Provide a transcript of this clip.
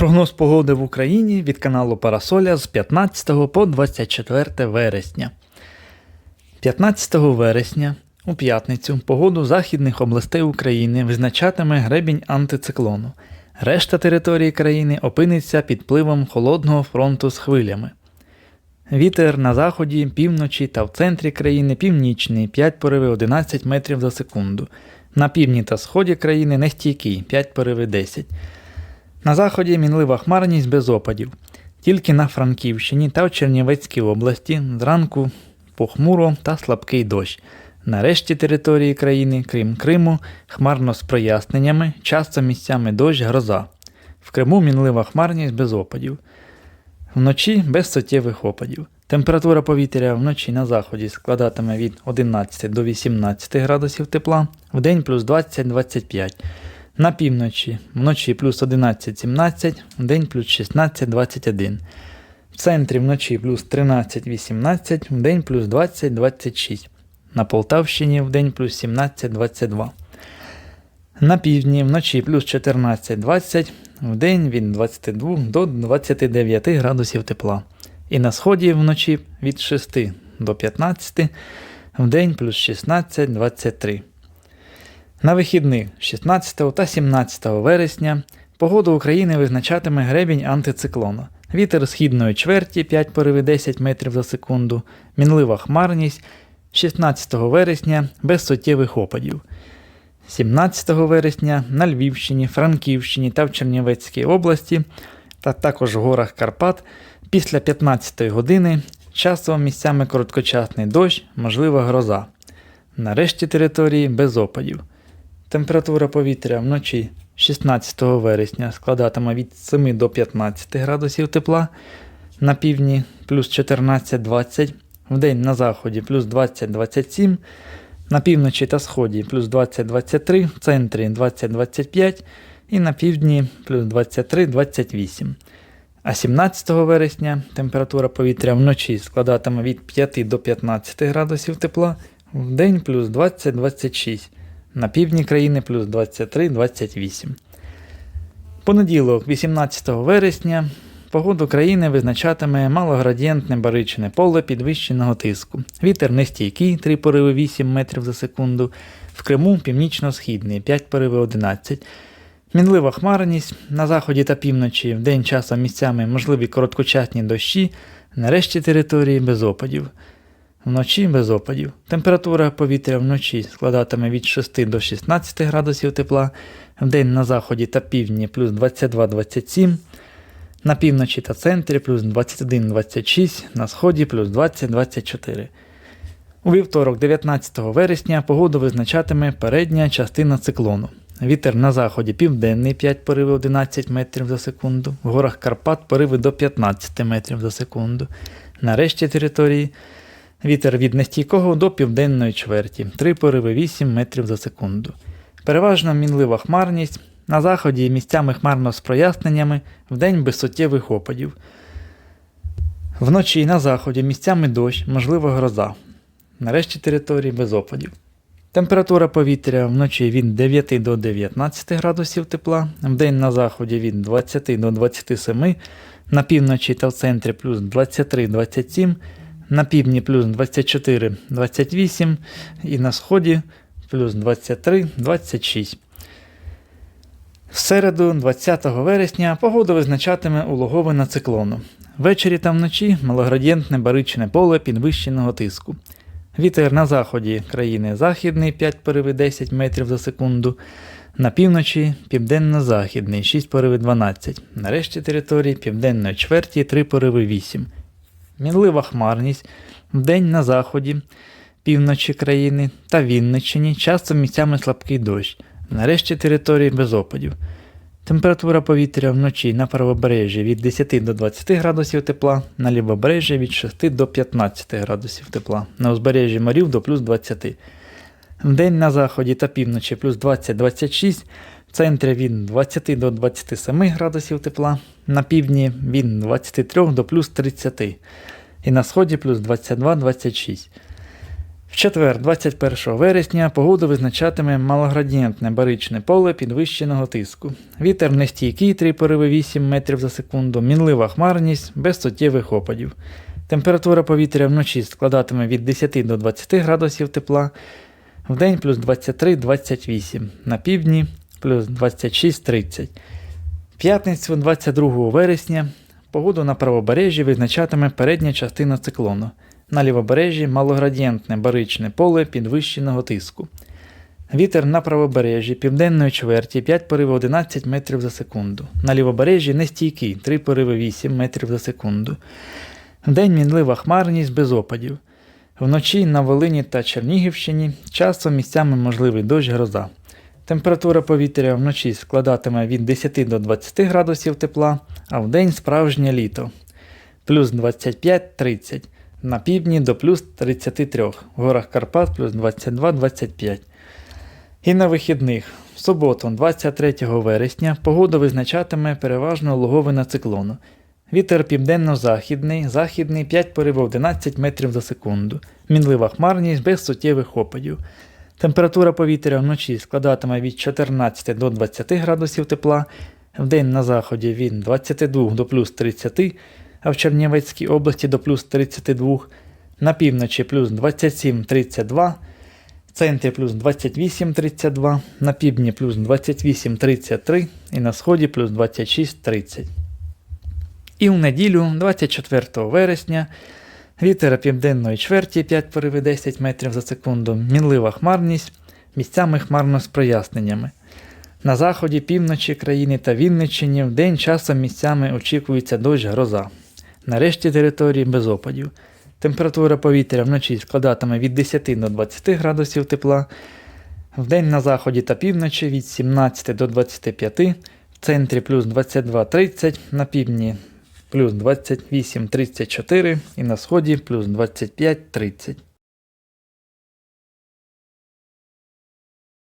Прогноз погоди в Україні від каналу Парасоля з 15 по 24 вересня. 15 вересня у п'ятницю погоду західних областей України визначатиме гребінь антициклону. Решта території країни опиниться під впливом холодного фронту з хвилями. Вітер на заході, півночі та в центрі країни північний 5 пориви 11 метрів за секунду. На півдні та сході країни нестійкий 5 пориви 10. На заході мінлива хмарність без опадів. Тільки на Франківщині та в Чернівецькій області зранку похмуро та слабкий дощ. На решті території країни, крім Криму, хмарно з проясненнями, часто місцями дощ гроза. В Криму мінлива хмарність без опадів. Вночі без суттєвих опадів. Температура повітря вночі на заході складатиме від 11 до 18 градусів тепла, вдень плюс 20-25. На півночі вночі плюс 11-17, вдень плюс 16-21. В центрі вночі плюс 13-18, вдень плюс 20-26. На Полтавщині вдень плюс 17-22. На півдні вночі плюс 14-20, вдень від 22 до 29 градусів тепла. І на сході вночі від 6 до 15, вдень плюс 16-23. На вихідних 16 та 17 вересня погоду України визначатиме гребінь антициклону. Вітер східної чверті 5 пориви 10 метрів за секунду, мінлива хмарність 16 вересня без суттєвих опадів. 17 вересня на Львівщині, Франківщині та в Чернівецькій області, та також в горах Карпат після 15 години часом місцями короткочасний дощ, можлива гроза. На решті території без опадів. Температура повітря вночі 16 вересня складатиме від 7 до 15 градусів тепла, на півдні плюс 14-20, вдень на заході плюс 20-27, на півночі та сході плюс 20-23, в центрі 20-25 і на півдні плюс 23-28. А 17 вересня температура повітря вночі складатиме від 5 до 15 градусів тепла, вдень плюс 20-26. На півдні країни плюс 23-28. Понеділок, 18 вересня, погоду країни визначатиме малоградієнтне баричне поле підвищеного тиску. Вітер нестійкий 3 пориви 8 метрів за секунду. В Криму північно-східний 5 пориви 11. Мінлива хмарність на заході та півночі, в день часом місцями можливі короткочасні дощі, нарешті території без опадів. Вночі без опадів. Температура повітря вночі складатиме від 6 до 16 градусів тепла, вдень на заході та півдні плюс 22-27, на півночі та центрі плюс 21-26, на сході плюс 20-24. У вівторок, 19 вересня, погоду визначатиме передня частина циклону. Вітер на заході південний 5 пориви 11 метрів за секунду, в горах Карпат пориви до 15 метрів за секунду. На решті території Вітер від нестійкого до південної чверті 3 пориви 8 метрів за секунду. Переважно мінлива хмарність. На заході місцями хмарно з проясненнями, вдень без суттєвих опадів. Вночі на заході місцями дощ, можливо гроза. Нарешті території без опадів. Температура повітря вночі від 9 до 19 градусів тепла, вдень на заході від 20 до 27, на півночі та в центрі плюс 23-27 на півдні плюс 24-28 і на сході плюс 23-26. В середу, 20 вересня, погода визначатиме улоговина циклону. Ввечері та вночі малоградієнтне баричне поле підвищеного тиску. Вітер на заході країни західний 5 пориви 10 метрів за секунду. На півночі південно-західний 6 пориви 12. Нарешті території південної чверті 3 пориви 8 мінлива хмарність, вдень на заході, півночі країни та Вінниччині часто місцями слабкий дощ, нарешті території без опадів. Температура повітря вночі на правобережжі від 10 до 20 градусів тепла, на лівобережжі від 6 до 15 градусів тепла, на узбережжі морів до плюс 20. Вдень на заході та півночі плюс 20-26, в центрі від 20 до 27 градусів тепла, на півдні від 23 до плюс 30 і на сході плюс 22-26. В четвер, 21 вересня, погоду визначатиме малоградієнтне баричне поле підвищеного тиску. Вітер нестійкий 3 пориви 8 метрів за секунду, мінлива хмарність без суттєвих опадів. Температура повітря вночі складатиме від 10 до 20 градусів тепла, вдень плюс 23-28, на півдні плюс 26-30. П'ятницю 22 вересня погоду на правобережжі визначатиме передня частина циклону. На лівобережжі малоградієнтне баричне поле підвищеного тиску. Вітер на правобережжі південної чверті 5 пориви 11 метрів за секунду. На лівобережжі нестійкий 3 пориви 8 метрів за секунду. Вдень мінлива хмарність без опадів. Вночі на Волині та Чернігівщині часом місцями можливий дощ гроза. Температура повітря вночі складатиме від 10 до 20 градусів тепла, а вдень справжнє літо. Плюс 25-30. На півдні до плюс 33, в горах Карпат плюс 22-25. І на вихідних, в суботу, 23 вересня, погода визначатиме переважно логовина циклону. Вітер південно-західний, західний 5 поривів 11 метрів за секунду. Мінлива хмарність без суттєвих опадів. Температура повітря вночі складатиме від 14 до 20 градусів тепла, вдень на заході від 22 до плюс 30, а в Чернівецькій області до плюс 32, на півночі плюс 27-32, в центрі плюс 28-32, на півдні плюс 28-33 і на сході плюс 26-30. І в неділю, 24 вересня, вітер південної чверті 5 пориви 10 метрів за секунду, мінлива хмарність, місцями хмарно з проясненнями. На заході, півночі країни та Вінниччині в день часом місцями очікується дощ гроза. На решті території без опадів. Температура повітря вночі складатиме від 10 до 20 градусів тепла, вдень на заході та півночі від 17 до 25, в центрі плюс 22-30, на півдні плюс 28-34 і на сході плюс 25-30.